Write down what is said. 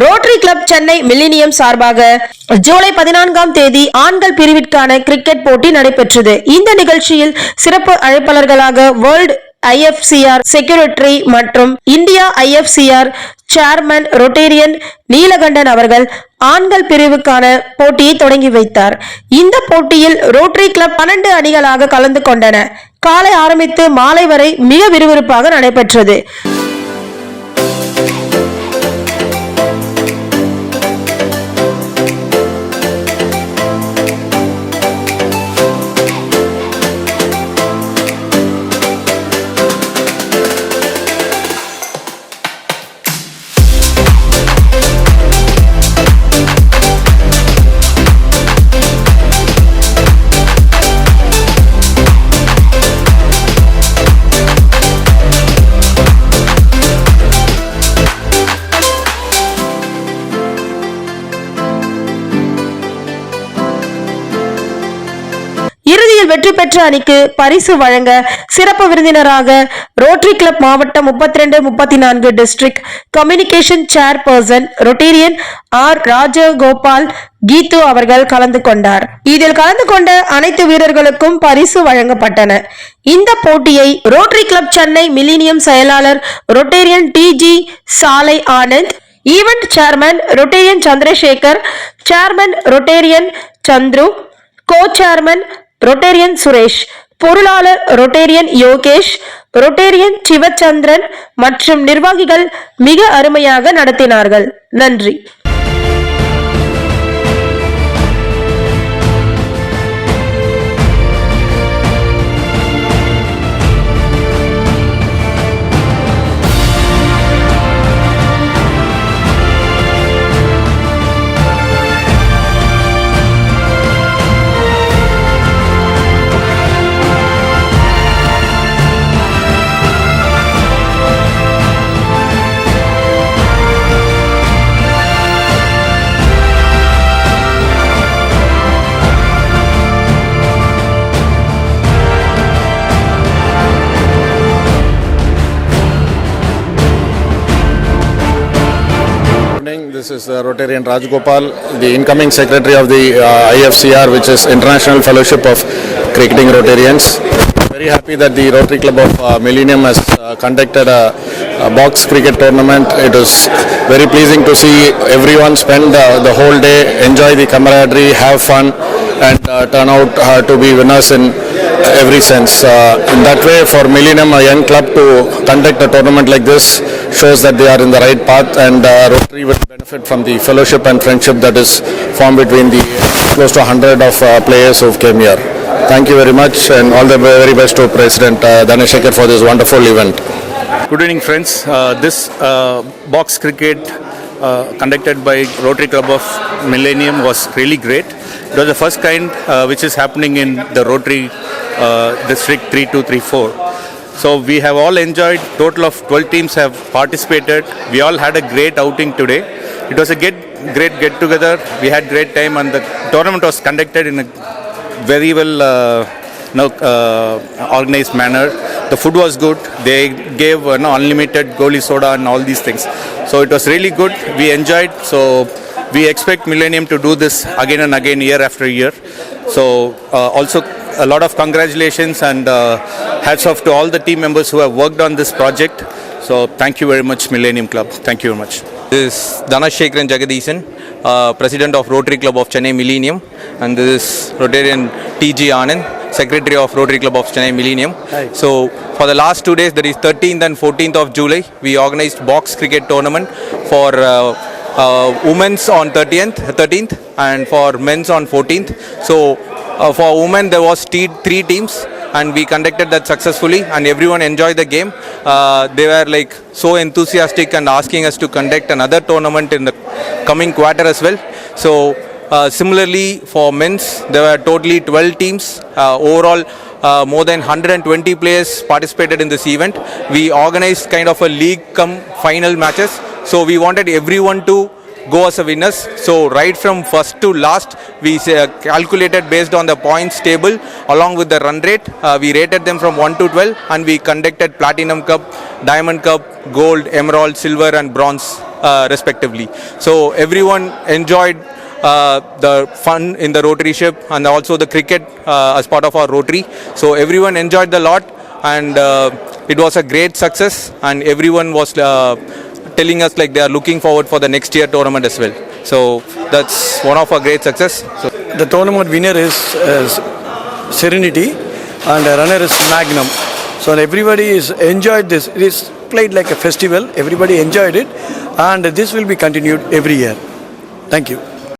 Rotary club Chennai millennium சார்பாக ஜூலை பதினான்காம் தேதி ஆண்கள் பிரிவிற்கான கிரிக்கெட் போட்டி நடைபெற்றது. இந்த நிகழ்ச்சியில் சிறப்பு அழைப்பாளர்களாக வேர்ல்ட் ஐஎஃப்சிஆர் செக்யூரிட்டரி மற்றும் India IFCR chairman Rotarian Neelakandan அவர்கள் ஆண்கள் பிரிவுக்கான போட்டியை தொடங்கி வைத்தார். இந்த போட்டியில் ரோட்டரி கிளப் பன்னெண்டு அணிகளாக கலந்து கொண்டன. காலை ஆரம்பித்து மாலை வரை மிக விறுவிறுப்பாக நடைபெற்றது. வெற்றி பெற்ற அணிக்கு பரிசு வழங்க சிறப்பு விருந்தினராக ரோட்டரி கிளப் மாவட்டம் முப்பத்தி ரெண்டு முப்பத்தி நான்கு district communication chairperson Rotarian R Rajagopal Keethu அவர்கள் கலந்து கொண்டார். இதில் கலந்து கொண்ட அனைத்து வீரர்களுக்கும் பரிசு வழங்கப்பட்டன. இந்த போட்டியை ரோட்டரி கிளப் சென்னை மில்லினியம் செயலாளர் ரொட்டேரியன் டி ஜி சாலை Anand event chairman Rotarian Chandrasekhar chairman Rotarian Chandru co chairman Rotarian Suresh பொருளாளர் ரொட்டேரியன் யோகேஷ் ரொட்டேரியன் சிவச்சந்திரன் மற்றும் நிர்வாகிகள் மிக அருமையாக நடத்தினார்கள். நன்றி. This is uh, Rotarian Rajgopal, the incoming secretary of the uh, IFCR, which is International Fellowship of Cricketing Rotarians. Very happy that the Rotary Club of uh, Millennium has uh, conducted a, a box cricket tournament. It was very pleasing to see everyone spend uh, the whole day, enjoy the camaraderie, have fun, and uh, turn out uh, to be winners in every sense. Uh, in that way, for Millennium, a young club to conduct a tournament like this shows that they are in the right path and uh, Rotary will benefit from the fellowship and friendship that is formed between the close to 100 of uh, players who came here. Thank you very much and all the very best to President uh, Dhaneshekar for this wonderful event. Good evening, friends. Uh, this uh, box cricket uh, conducted by Rotary Club of Millennium was really great. It was the first kind uh, which is happening in the Rotary uh, District 3234. So we have all enjoyed. Total of 12 teams have participated. We all had a great outing today. It was a get, great get together. We had great time, and the tournament was conducted in a very well uh, uh, organized manner. The food was good. They gave uh, unlimited goli soda and all these things. So it was really good. We enjoyed. So we expect Millennium to do this again and again, year after year. So uh, also a lot of congratulations and uh, hats off to all the team members who have worked on this project. So thank you very much, Millennium Club. Thank you very much. This is Dhanashekharan Jagadishan, uh, President of Rotary Club of Chennai Millennium, and this is Rotarian T.G. Anand, Secretary of Rotary Club of Chennai Millennium. So, for the last two days, that is 13th and 14th of July, we organized box cricket tournament for uh, women's on 30th, 13th, and for men's on 14th. So, uh, for women, there was three teams and we conducted that successfully and everyone enjoyed the game. Uh, they were like so enthusiastic and asking us to conduct another tournament in the coming quarter as well. So uh, similarly for men's there were totally 12 teams. Uh, overall uh, more than 120 players participated in this event. We organized kind of a league come final matches so we wanted everyone to go as a winners. So right from first to last, we uh, calculated based on the points table along with the run rate. Uh, we rated them from 1 to 12 and we conducted Platinum Cup, Diamond Cup, Gold, Emerald, Silver and Bronze uh, respectively. So everyone enjoyed uh, the fun in the rotary ship and also the cricket uh, as part of our rotary. So everyone enjoyed the lot and uh, it was a great success and everyone was uh, telling us like they are looking forward for the next year tournament as well. So that's one of our great success. So The tournament winner is Serenity and the runner is Magnum. So everybody is enjoyed this. It is played like a festival. Everybody enjoyed it and this will be continued every year. Thank you.